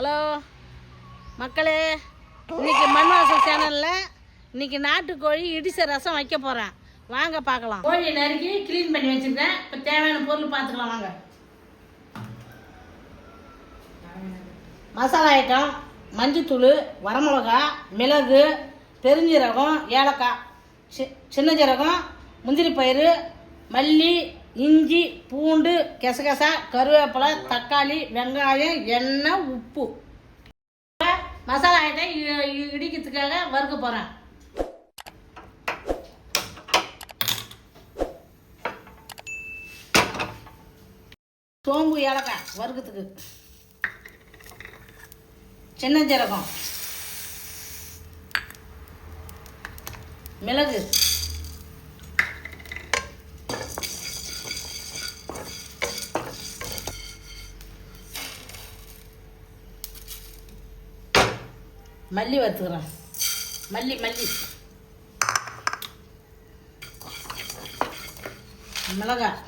Hello. மக்களே இன்னைக்கு மண்வாசல் சேனலில் இன்னைக்கு நாட்டுக்கோழி இடிச்ச ரசம் வைக்க போகிறேன் வாங்க பார்க்கலாம். கோழி நறுக்கி க்ளீன் பண்ணி வச்சுருக்கேன். இப்போ தேவையான பொருள் பார்த்துக்கலாம் வாங்க. மசாலா ஐட்டம் மஞ்சத்தூள் வரமிளகா மிளகு பெருஞ்சீரகம் ஏலக்காய் சி சின்ன ஜீரகம் முந்திரி பயிறு மல்லி இஞ்சி பூண்டு கெசகசா கருவேப்பிலை தக்காளி வெங்காயம் எண்ணெய் உப்பு. மசாலா ஐட்டம் இடிக்கிறதுக்காக வறுக்க போகிறேன் சோம்பு ஏலக்காய் வறுக்கிறதுக்கு. சின்ன ஜீரகம் மிளகு. மல்லி வறுத்துக்கிறேன் மல்லி மல்லி மிளகாய்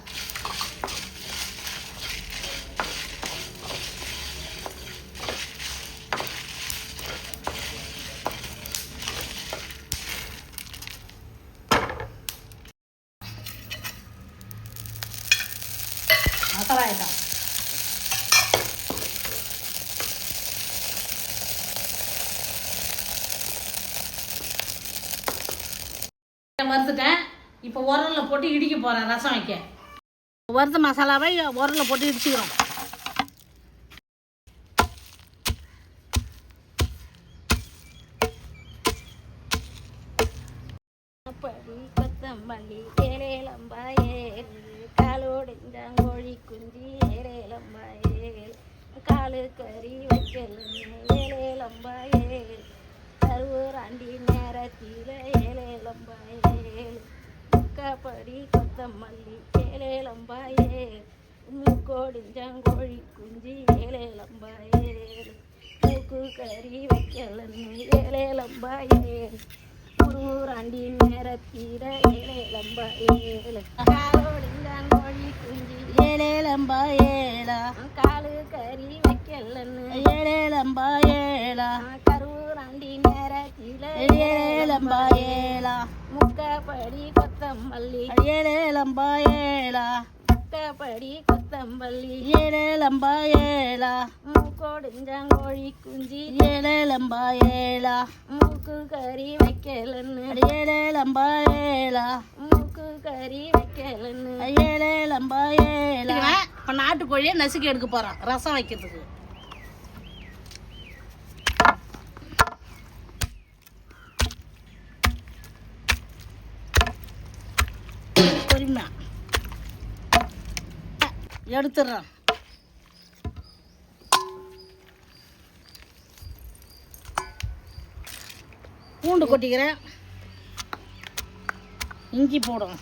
மசாலா ஐட்டம் வறுத்துட்டேன் இப்போ உரலில் போட்டு இடிக்க போகிறேன் ரசம் வைக்க. வறுத்த மசாலாவை உரலில் போட்டு இடிச்சுக்கிறோம். படி கொத்தமல்லி காலோடிஞ்சாங்கோழி குஞ்சி ஏலேலம்பாயே காலு கறி வைக்கலன்னு ஏலேலம்பாயே ஓராண்டி நேரத்தில் ஏலேலம்பாயே முக்காப்படி கொத்தமல்லி ஏலேலம்பாயே கோடிஞ்சாங்கோழி குஞ்சி ஏலேலம்பாயே மூக்கு கறி வைக்கலன்னு ஏலேலம்பாயே ஊராண்டி நேரத்தீர ஏழேலம்ப காலோடிஞ்சாங்கோழி குஞ்சி ஏழேலம்பா காலு கறி வைக்கலன்னு ஏழேலம்பா ஏழா முக்காப்படி கொத்தமல்லி. ஏழா முக்காப்படி கொத்தமல்லி. ஏழேலம்பா ஏழா மூக்கோடிஞ்சாங்கோழி குஞ்சி. ஏழேலம்பா ஏழா மூக்கு கறி வைக்கலன்னு. ஏழா மூக்கு கறி வைக்கலன்னு. ஏழா இப்போ நாட்டுக்கோழியை நசுக்கி எடுக்க போகிறோம் ரசம் வைக்கிறதுக்கு. பொறுமையா. எடுத்துடுறேன். பூண்டு கொட்டிக்கிறேன். இஞ்சி போடும்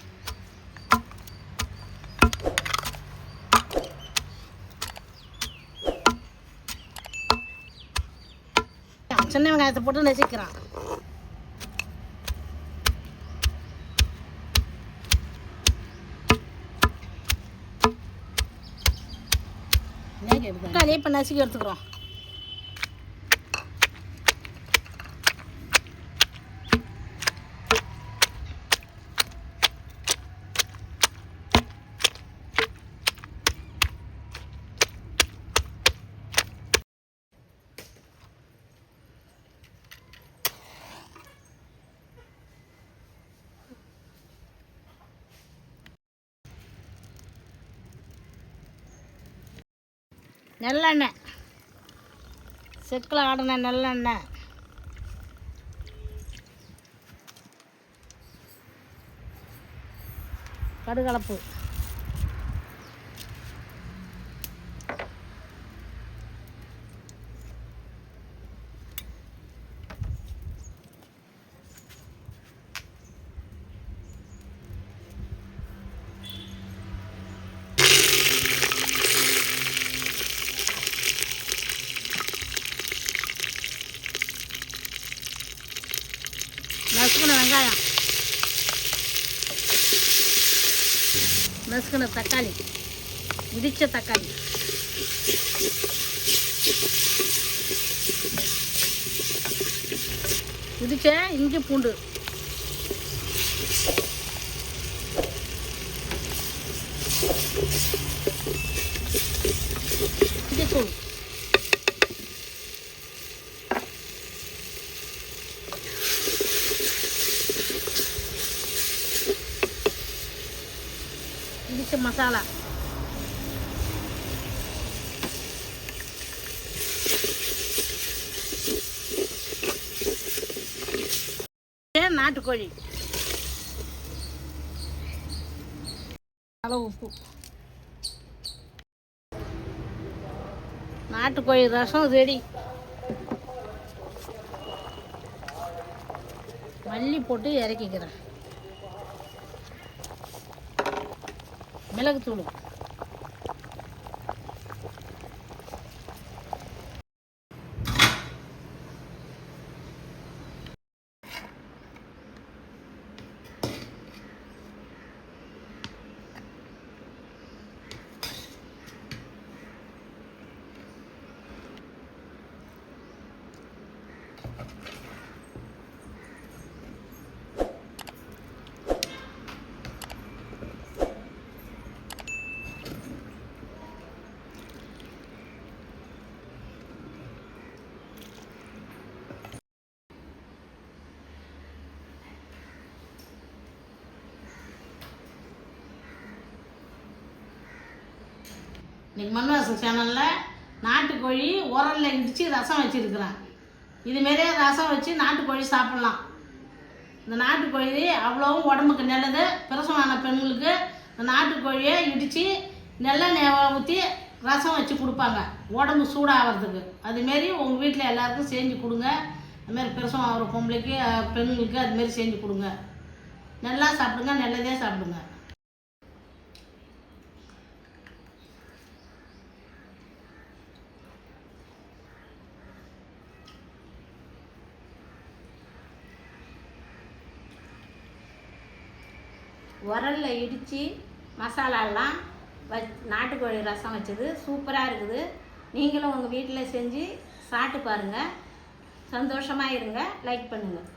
சின்ன வெங்காயத்தை போட்டு நெசிக்கிறான். தக்காளி இப்போ நசுக்கி எடுத்துக்கிறோம். நல்லெண்ணெய். செக்கில் ஆடின நல்லெண்ணெய். கடுகலப்பு நசுக்கின வெங்காயம். நசுக்கின தக்காளி. இடித்த தக்காளி. இடித்த இஞ்சி பூண்டு. இடிச்ச மசாலா. நாட்டுக்கோழி. அளவு உப்பு. நாட்டுக்கோழி ரசம் ரெடி. மல்லி போட்டு இறக்கிக்கிறேன். மிளகுத்தூள் இன்னைக்கு மண்வாசம் சேனலில் நாட்டுக்கோழி உரலில் இடித்து ரசம் வச்சுருக்குறேன். இதுமாரியே ரசம் வச்சு நாட்டுக்கோழி சாப்பிட்லாம். இந்த நாட்டுக்கோழி அவ்வளோவும் உடம்புக்கு நல்லது. பிரசவமான பெண்களுக்கு இந்த நாட்டுக்கோழியை இடித்து நெல்லெண்ணெய் ஊற்றி ரசம் வச்சு கொடுப்பாங்க. உடம்பு சூடாகிறதுக்கு அதுமாரி உங்கள் வீட்டில் எல்லாருக்கும் செஞ்சு கொடுங்க. அதுமாரி பிரசவம் ஆகிற பொம்பளைக்கு பெண்களுக்கு அதுமாரி செஞ்சு கொடுங்க. நல்லா சாப்பிடுங்க நல்லதே சாப்பிடுங்க. உரலில் இடித்து மசாலாலாம் வச் நாட்டுக்கோழி ரசம் வச்சது. சூப்பராக இருக்குது. நீங்களும் உங்கள் வீட்டில் செஞ்சு சாப்பிட்டு பாருங்கள் சந்தோஷமாக இருங்க. லைக் பண்ணுங்கள்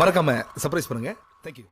மறக்காமல் சர்ப்ரைஸ் பண்ணுங்கள் தேங்க்யூ